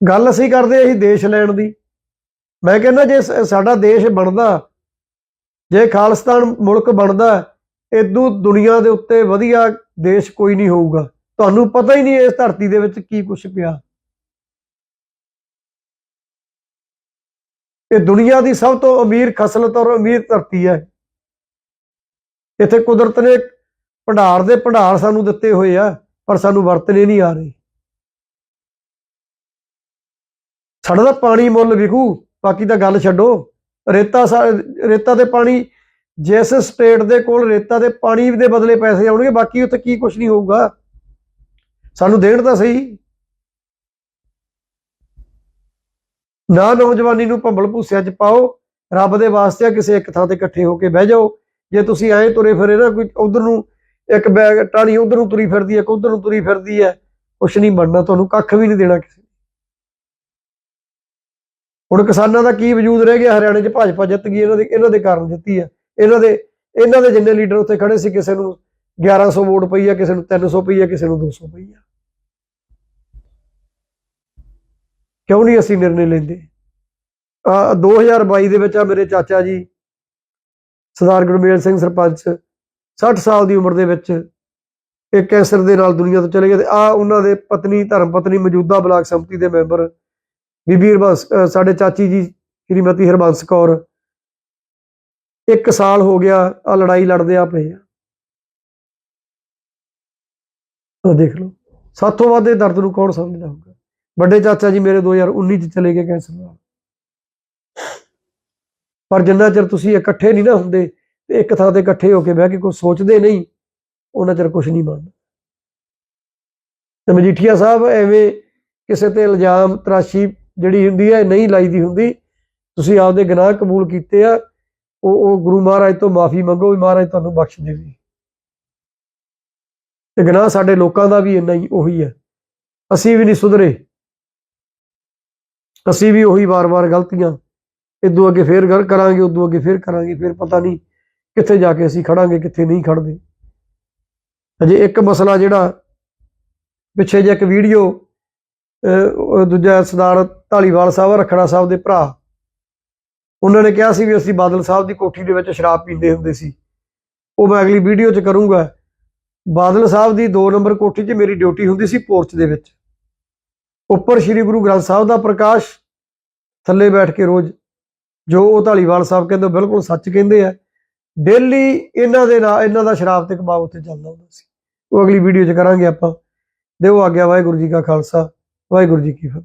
ਗੱਲ ਅਸੀਂ ਕਰਦੇ ਅਸੀਂ ਦੇਸ਼ ਲੈਣ ਦੀ। ਮੈਂ ਕਹਿੰਦਾ ਜੇ ਸਾਡਾ ਦੇਸ਼ ਬਣਦਾ, ਜੇ ਖਾਲਿਸਤਾਨ ਮੁਲਕ ਬਣਦਾ ਇਦੋਂ ਦੁਨੀਆ ਦੇ ਉੱਤੇ ਵਧੀਆ ਦੇਸ਼ ਕੋਈ ਨਹੀਂ ਹੋਊਗਾ। ਤੁਹਾਨੂੰ ਪਤਾ ਹੀ ਨਹੀਂ ਇਸ ਧਰਤੀ ਦੇ ਵਿੱਚ ਕੀ ਕੁਝ ਪਿਆ। ਇਹ ਦੁਨੀਆ ਦੀ ਸਭ ਤੋਂ ਅਮੀਰ ਖਸਲਤ ਔਰ ਅਮੀਰ ਧਰਤੀ ਹੈ। ਇੱਥੇ ਕੁਦਰਤ ਨੇ ਭੰਡਾਰ ਦੇ ਭੰਡਾਰ ਸਾਨੂੰ ਦਿੱਤੇ ਹੋਏ ਆ, ਪਰ ਸਾਨੂੰ ਵਰਤਨੇ ਨਹੀਂ ਆ ਰਹੇ। ਸਾਡਾ ਤਾਂ ਪਾਣੀ ਮੁੱਲ ਵਿਕੂ, ਬਾਕੀ ਤਾਂ ਗੱਲ ਛੱਡੋ। ਰੇਤਾ ਰੇਤਾ ਤੇ ਪਾਣੀ, ਜਿਸ ਸਟੇਟ ਦੇ ਕੋਲ ਰੇਤਾ ਤੇ ਪਾਣੀ ਦੇ ਬਦਲੇ ਪੈਸੇ ਆਉਣਗੇ, ਬਾਕੀ ਉੱਥੇ ਕੀ ਕੁਝ ਨਹੀਂ ਹੋਊਗਾ। ਸਾਨੂੰ ਦੇਣ ਤਾਂ ਸਹੀ। ਨਾ ਨੌਜਵਾਨੀ ਨੂੰ ਭੰਬਲ ਭੂਸਿਆਂ 'ਚ ਪਾਓ, ਰੱਬ ਦੇ ਵਾਸਤੇ ਕਿਸੇ ਇੱਕ ਥਾਂ ਤੇ ਇਕੱਠੇ ਹੋ ਕੇ ਬਹਿ ਜਾਓ। ਜੇ ਤੁਸੀਂ ਐਂ ਤੁਰੇ ਫਿਰੇ ਨਾ, ਕੋਈ ਉਧਰ ਨੂੰ ਇੱਕ ਬੈਗ ਟਾਣੀ ਉਧਰ ਨੂੰ ਤੁਰੀ ਫਿਰਦੀ ਹੈ ਉਧਰ ਨੂੰ ਤੁਰੀ ਫਿਰਦੀ ਹੈ, ਕੁਛ ਨਹੀਂ ਬਣਨਾ, ਤੁਹਾਨੂੰ ਕੱਖ ਵੀ ਨਹੀਂ ਦੇਣਾ ਕਿਸੇ ਨੇ। ਹੁਣ ਕਿਸਾਨਾਂ ਦਾ ਕੀ ਵਜੂਦ ਰਹਿ ਗਿਆ? ਹਰਿਆਣੇ 'ਚ ਭਾਜਪਾ ਜਿੱਤ ਗਈ, ਇਹਨਾਂ ਦੇ ਇਹਨਾਂ ਦੇ ਕਾਰਨ ਜਿੱਤੀ ਹੈ। ਇਹਨਾਂ ਦੇ ਇਹਨਾਂ ਦੇ ਜਿੰਨੇ ਲੀਡਰ ਉੱਥੇ ਖੜੇ ਸੀ, ਕਿਸੇ ਨੂੰ 1100 ਵੋਟ ਪਈ ਆ, ਕਿਸੇ ਨੂੰ 300 ਪਈ ਆ, ਕਿਸੇ ਨੂੰ 200 ਪਈ ਆ। ਕਿਉਂ ਨਹੀਂ ਅਸੀਂ ਨਿਰਣੇ ਲੈਂਦੇ? ਆ 2022 ਦੇ ਵਿੱਚ ਆ ਮੇਰੇ ਚਾਚਾ ਜੀ, ਸਰਦਾਰ ਗੁਰਮੇਲ ਸਿੰਘ ਸਰਪੰਚ 60 ਸਾਲ ਦੀ ਉਮਰ ਦੇ ਵਿੱਚ ਇਹ ਕੈਂਸਰ ਦੇ ਨਾਲ ਦੁਨੀਆ ਤੋਂ ਚਲੇ ਗਏ ਤੇ ਆ ਉਹਨਾਂ ਦੇ ਪਤਨੀ, ਧਰਮ ਪਤਨੀ ਮੌਜੂਦਾ ਬਲਾਕ ਸੰਮਤੀ ਦੇ ਮੈਂਬਰ ਬੀਬੀ ਹਰਬੰਸ ਸਾਡੇ ਚਾਚੀ ਜੀ, ਸ਼੍ਰੀਮਤੀ ਹਰਬੰਸ ਕੌਰ। ਇੱਕ ਸਾਲ ਹੋ ਗਿਆ, ਆ ਲੜਾਈ ਲੜਦੇ ਆ ਪਏ ਆ। ਆਹ ਦੇਖ ਲਓ। ਸਾਥੋਂ ਵੱਧ ਇਹ ਦਰਦ ਨੂੰ ਕੌਣ ਸਮਝਦਾ ਹੋਊਗਾ? ਵੱਡੇ ਚਾਚਾ ਜੀ ਮੇਰੇ 2019 ਚ ਚਲੇ ਗਏ ਕੈਂਸਰ ਨਾਲ। ਪਰ ਜਿੰਨਾ ਚਿਰ ਤੁਸੀਂ ਇਕੱਠੇ ਨਹੀਂ ਨਾ ਹੁੰਦੇ, ਤੇ ਇੱਕ ਥਾਂ ਤੇ ਇਕੱਠੇ ਹੋ ਕੇ ਬਹਿ ਕੇ ਕੁਝ ਸੋਚਦੇ ਨਹੀਂ, ਉਹਨਾਂ ਚਿਰ ਕੁਝ ਨਹੀਂ ਬਣਦਾ। ਤੇ ਮਜੀਠੀਆ ਸਾਹਿਬ ਐਵੇਂ ਕਿਸੇ ਤੇ ਇਲਜ਼ਾਮ, ਤਰਾਸ਼ੀ ਜਿਹੜੀ ਹੁੰਦੀ ਹੈ, ਨਹੀਂ ਲਾਈਦੀ ਹੁੰਦੀ। ਤੁਸੀਂ ਆਪਦੇ ਗੁਨਾਹ ਕਬੂਲ ਕੀਤੇ ਆ, ਉਹ ਉਹ ਗੁਰੂ ਮਹਾਰਾਜ ਤੋਂ ਮਾਫੀ ਮੰਗੋ ਵੀ ਮਹਾਰਾਜ ਤੁਹਾਨੂੰ ਬਖਸ਼ ਦੇਵੇ। ਤੇ ਗੁਨਾਹ ਸਾਡੇ ਲੋਕਾਂ ਦਾ ਵੀ ਇੰਨਾ ਹੀ ਉਹੀ ਹੈ। ਅਸੀਂ ਵੀ ਨਹੀਂ ਸੁਧਰੇ। ਅਸੀਂ ਵੀ ਉਹੀ ਵਾਰ-ਵਾਰ ਗਲਤੀਆਂ, ਇਦੋਂ ਅੱਗੇ ਫੇਰ ਗੱਲ ਕਰਾਂਗੇ, ਉਦੋਂ ਅੱਗੇ ਫੇਰ ਕਰਾਂਗੇ, ਫੇਰ ਪਤਾ ਨਹੀਂ ਕਿੱਥੇ ਜਾ ਕੇ ਅਸੀਂ ਖੜਾਂਗੇ, ਕਿੱਥੇ ਨਹੀਂ ਖੜਦੇ। ਅਜੇ ਇੱਕ ਮਸਲਾ ਜਿਹੜਾ, ਪਿੱਛੇ ਜੇ ਇੱਕ ਵੀਡੀਓ ਦੂਜਾ ਸਰਦਾਰ ਢਾਲੀਵਾਲ ਸਾਹਿਬ, ਰਖੜਾ ਸਾਹਿਬ ਦੇ ਭਰਾ। ਉਹਨਾਂ ਨੇ ਕਿਹਾ ਸੀ ਵੀ ਅਸੀਂ ਬਾਦਲ ਸਾਹਿਬ ਦੀ ਕੋਠੀ ਦੇ ਵਿੱਚ ਸ਼ਰਾਬ ਪੀਂਦੇ ਹੁੰਦੇ ਸੀ। ਉਹ ਮੈਂ ਅਗਲੀ ਵੀਡੀਓ 'ਚ ਕਰੂੰਗਾ। ਬਾਦਲ ਸਾਹਿਬ ਦੀ 2 ਨੰਬਰ ਕੋਠੀ 'ਚ ਮੇਰੀ ਡਿਊਟੀ ਹੁੰਦੀ ਸੀ ਪੋਰਚ ਦੇ ਵਿੱਚ। ਉੱਪਰ ਸ੍ਰੀ ਗੁਰੂ ਗ੍ਰੰਥ ਸਾਹਿਬ ਦਾ ਪ੍ਰਕਾਸ਼, ਥੱਲੇ ਬੈਠ ਕੇ ਰੋਜ਼, ਜੋ ਉਹ ਢਾਲੀਵਾਲ ਸਾਹਿਬ ਕਹਿੰਦੇ ਉਹ ਬਿਲਕੁਲ ਸੱਚ ਕਹਿੰਦੇ ਆ। ਡੇਲੀ ਇਹਨਾਂ ਦੇ ਨਾਲ, ਇਹਨਾਂ ਦਾ ਸ਼ਰਾਬ ਤੇ ਕਬਾਬ ਉੱਥੇ ਚੱਲਦਾ ਹੁੰਦਾ ਸੀ। ਉਹ ਅਗਲੀ ਵੀਡੀਓ 'ਚ ਕਰਾਂਗੇ ਆਪਾਂ। ਦਿਓ ਆਗਿਆ ਵਾਹਿਗੁਰੂ ਜੀ ਕਾ ਖਾਲਸਾ, ਵਾਹਿਗੁਰੂ ਜੀ ਕੀ ਫਤਿਹ।